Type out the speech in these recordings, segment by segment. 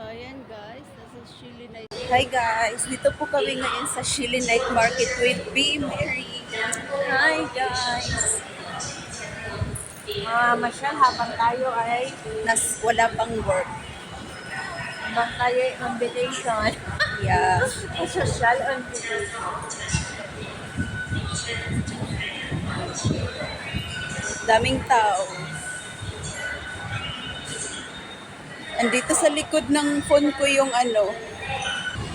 So, ayan guys, nasa Chili Night. Hi guys, dito po kami ngayon sa Chili Night Market with B. Mary. Hi guys. Ah, masyal habang tayo ay Nas, wala pang work. habang tayo ay on vacation. Yeah. Social on vacation. Daming tao. Andito sa likod ng phone ko yung ano.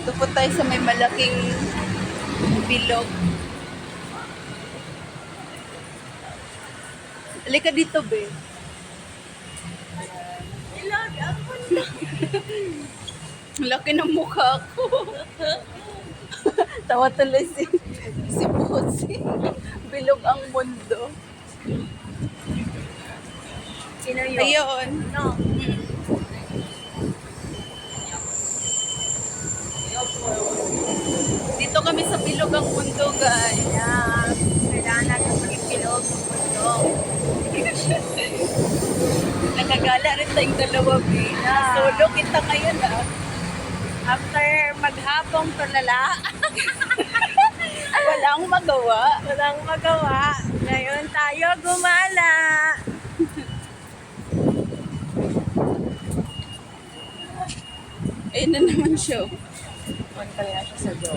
Ito po tayo sa may malaking bilog. Halika dito, be. Ilag, ako Laki ng mukha ko. Tawa tuloy si, si Bossy. Bilog ang mundo. Sino yun? Ayun. No. Dito kami sa bilog ang mundo, guys. Yeah. Kailangan natin maging pilog ng mundo. Nakagala rin tayong dalawa, be. Yeah. Solo kita ngayon, ah. After maghapong tulala, Walang magawa. walang magawa. Ngayon tayo gumala. Ayun na naman siya. On kaya siya sa do.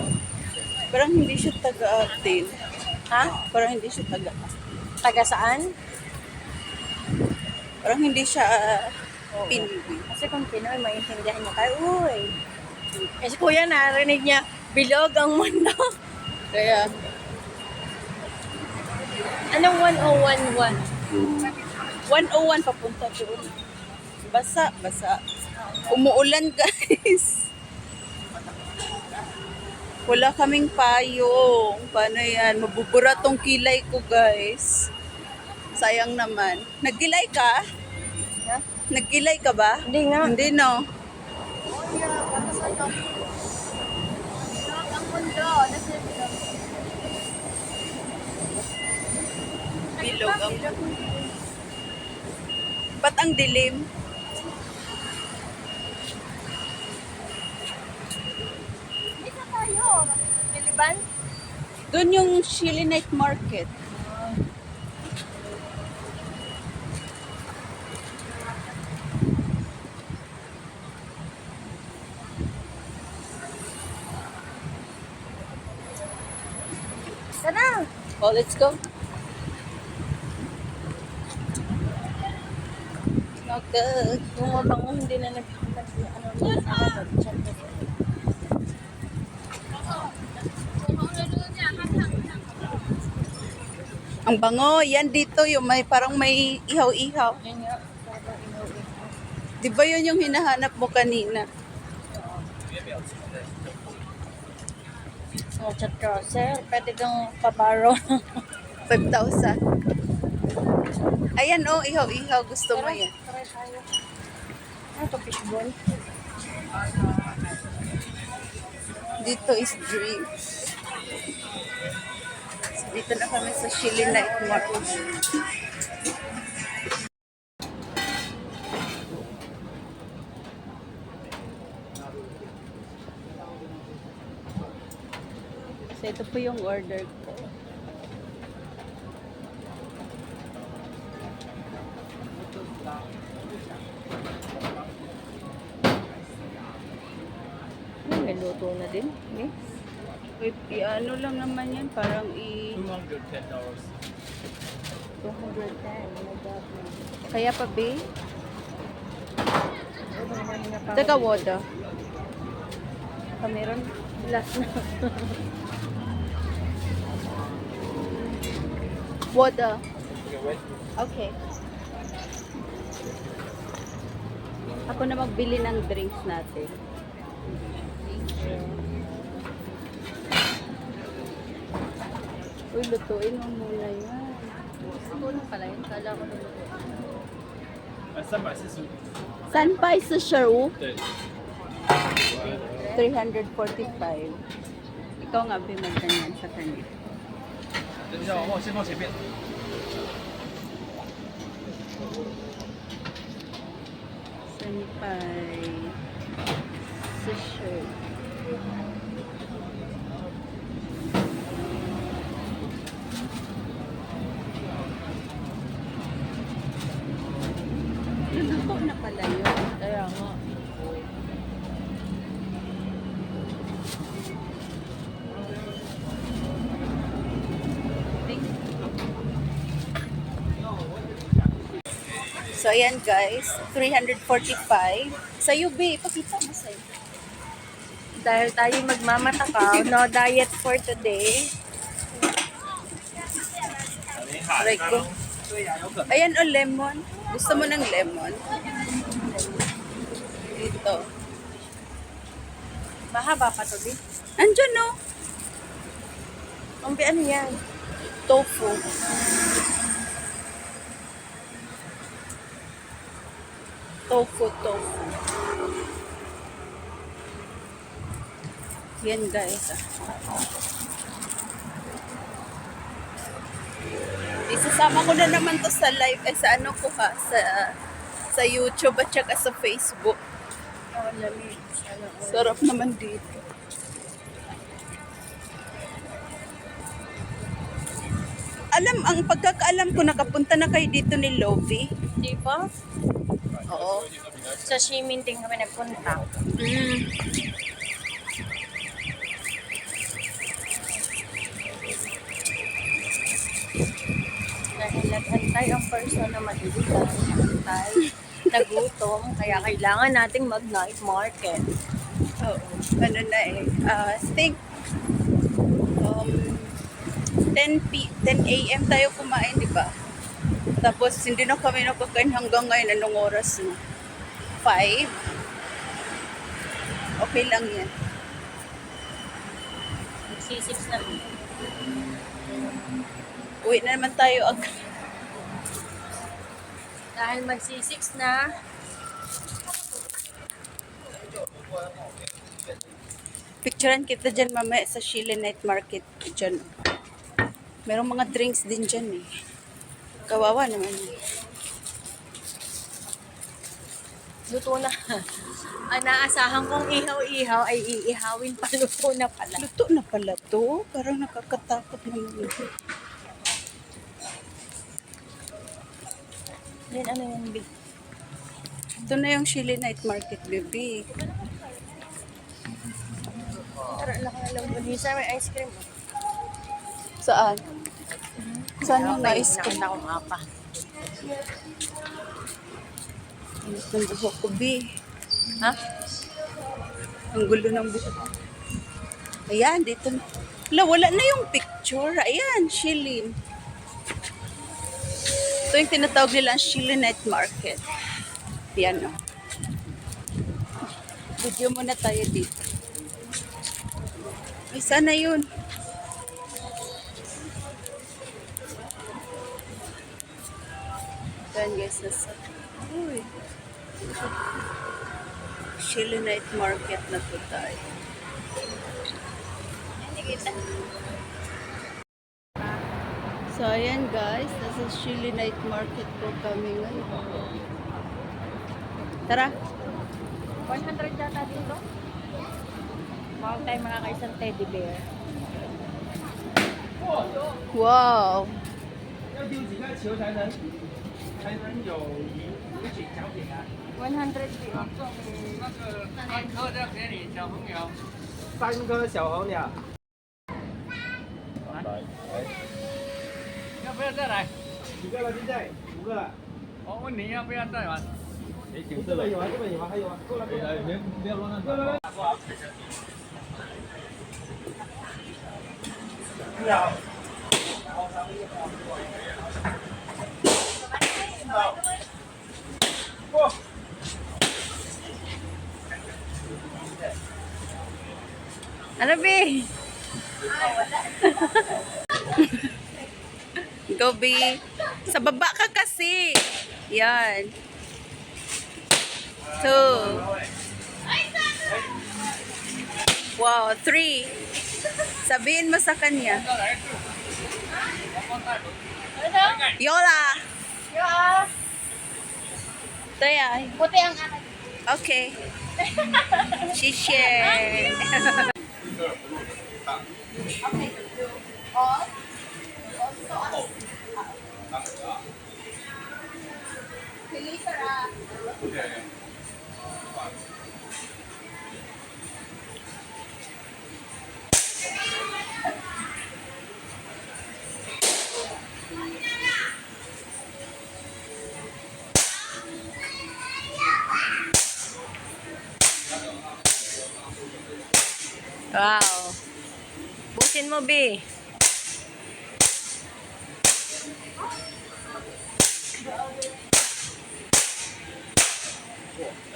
Parang hindi siya taga-atin. Ha? Parang hindi siya taga Taga saan? Parang hindi siya uh, Oo. Pinoy. Kasi kung Pinoy, maintindihan niya tayo. Uy. Kasi kuya, narinig niya, bilog ang mundo. Kaya, Anong 1011? 101 papunta doon. Basa, basa. Umuulan, guys. Wala kaming payong. Paano yan? Mabubura tong kilay ko, guys. Sayang naman. Nagkilay ka? Ha? Nagkilay ka ba? Hindi nga. Hindi, no? Ang mundo. Nasa Bilog ang... Ba't ang dilim? Isa tayo. Miliban? Doon yung Chili Night Market. Tara. Oh, let's go. Not good. Kung mabango, hindi na nagkakita ano na Ang bango, yan dito yung may parang may ihaw-ihaw. Di ba yun yung hinahanap mo kanina? So, chat ka, sir, pwede kang pabaro. 5,000. Ayan oh, ihaw-ihaw. Gusto mo yan. Try tayo. Ano to, fishball? Dito is drinks. Dito na kami sa Chili Night Market. So, ito po yung order ko. May luto na din. Yes. Wait, i-ano lang naman yan, parang i... $210. 210. Oh my God. Kaya pa, pa. Taga Woda. Ah, meron. Last na. Wait. Okay. Ako na magbili ng drinks natin. Uy, lutuin mo muna yan. Gusto na pala yun. Kala ko lutuin. 呃，三百四十五。 San pa sa Sharu? 对。 345. Ikaw nga, bimagdan yan sa kanya.等一下，我先放前面。 Senpai. sa shirt. Luto So, ayan guys. 345. Sa UB, ipakita mo sa'yo. Dahil tayo magmamatakaw, no diet for today. Ko. Ayan o, lemon. Gusto mo ng lemon? Dito. Mahaba pa to, di? Andyan no. Ang ano yan? Tofu. Tofu, tofu. Yan guys. Isasama ko na naman to sa live, ay sa ano ko ha, sa sa YouTube at saka sa Facebook. Oh, lamig. Ano, oh. Sarap naman dito. Alam, ang pagkakaalam ko, nakapunta na kayo dito ni Lovie. Di ba? Oo. Sa Shiminting kami nagpunta. Mm. Dahil nag-antay ang person na madiligan. Antay. Nagutom. Kaya kailangan nating mag-night market. Oo. Ano na eh. Uh, think um, 10 p 10 a.m. tayo kumain, di ba? Tapos hindi na kami nakakain hanggang ngayon. Anong oras na? 5? Okay lang yan. Magsisix na. Uwi na naman tayo agad. Dahil magsisix na, Picturean kita dyan mamaya sa Chile Night Market dyan. Merong mga drinks din dyan eh. Kawawa naman luto na. Ang naasahan kong ihaw-ihaw ay iihawin pa luto na pala. Luto na pala to. Parang nakakatakot naman. Then ano yan, big? Ito na yung Chile Night Market, baby. Tara, lang na lang. May ice cream. Saan? Saan yung ice cream? nakita ko nga pa. Alis ng buhok ko, B. Ha? Ang gulo ng buhok. Ayan, dito na. Wala, wala na yung picture. Ayan, Chile. Ito yung tinatawag nilang Chile Night Market. Yan, o. Video muna tayo dito. Ay, sana yun. Yan guys, nasa... Uy. Chile Night Market na po tayo. So, ayan guys, nasa Chile Night Market po kami ngayon. Tara! 100 yata dito. Bawal tayo makakaisang teddy bear. Wow! 要丢几个球才能 才能有赢有奖奖品啊？ 100 dito. 那个三颗的给你，小朋友。三颗小红鸟。要不要再来？几个了？现在五个了。我问你要不要再玩？这边有啊，这边有啊，还有啊，够了，够了，别不要乱乱乱。你好。 Ano, B? Go. Sa baba ka kasi. Yan. Two. Wow, three. Sabihin mo sa kanya. Yola. Yeah. Taya. Puti ang akin. Okay. Shishe. okay. All? Also us. Pili para. Wow. Busin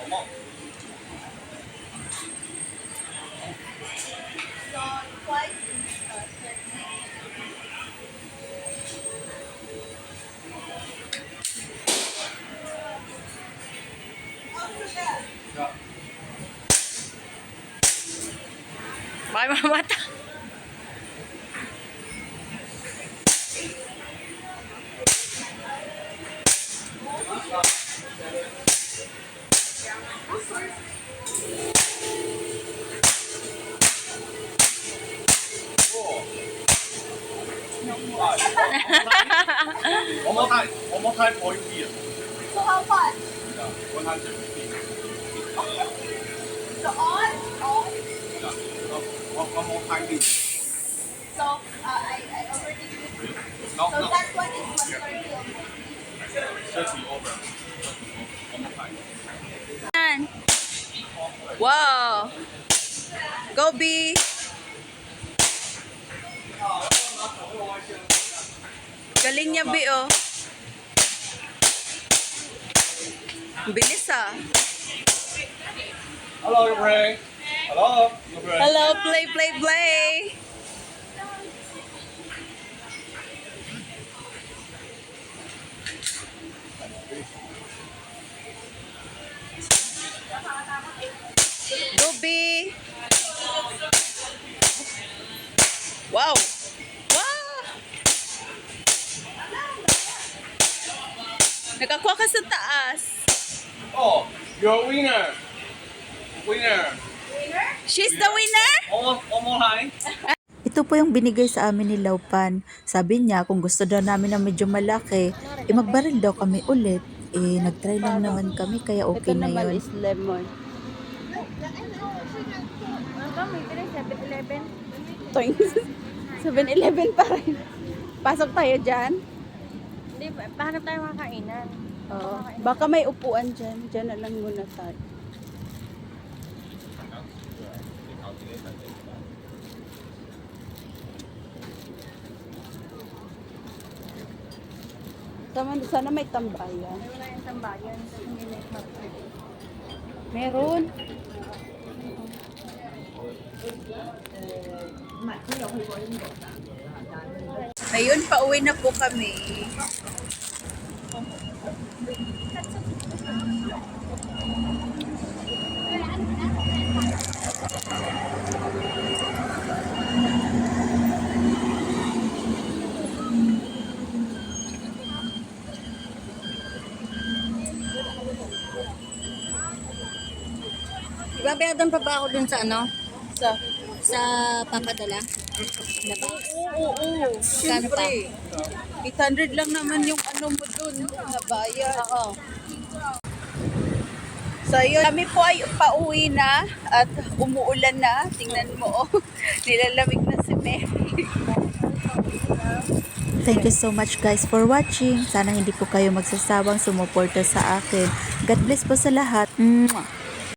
mo, you here. So, how fast? Yeah, 100 So, on? On? Yeah. One, more time. So, uh, I, I already did. No, So, no. that one is 130 okay. 30 over. One more time. Yan. Wow. Go B. Galing niya B oh. Ang Bilis ah. Hello, brain. Hello, brain. Hello, play, play, play. B. Wow. Wow. Nakakuha ka sa taas. Oh, you're a winner. Winner. She's the winner? More time. Ito po yung binigay sa amin ni Laupan. Sabi niya kung gusto daw namin na medyo malaki, eh magbaril daw kami ulit. Eh nagtry lang naman kami kaya okay na yun. lemon. Ano ba? May bilhin 7-Eleven. Toing. 7-Eleven pa rin. Pasok tayo dyan. Hindi, paano tayo makakainan? Oo. Baka may upuan dyan. Dyan na lang muna tayo. Sana, sana may tambayan. Wala yung tambayan. Meron. Ngayon, pauwi na po kami. Babayadan pa ba ako dun sa ano? Sa, Sa papadala? Na ba? oo, oo. Siyempre. 800 lang naman yung ano mo dun na bayad. Oo. So yun, kami po ay pauwi na at umuulan na. Tingnan mo, oh. nilalamig na si Mary. Thank you so much guys for watching. Sana hindi po kayo magsasawang sumuporta sa akin. God bless po sa lahat. Mwah!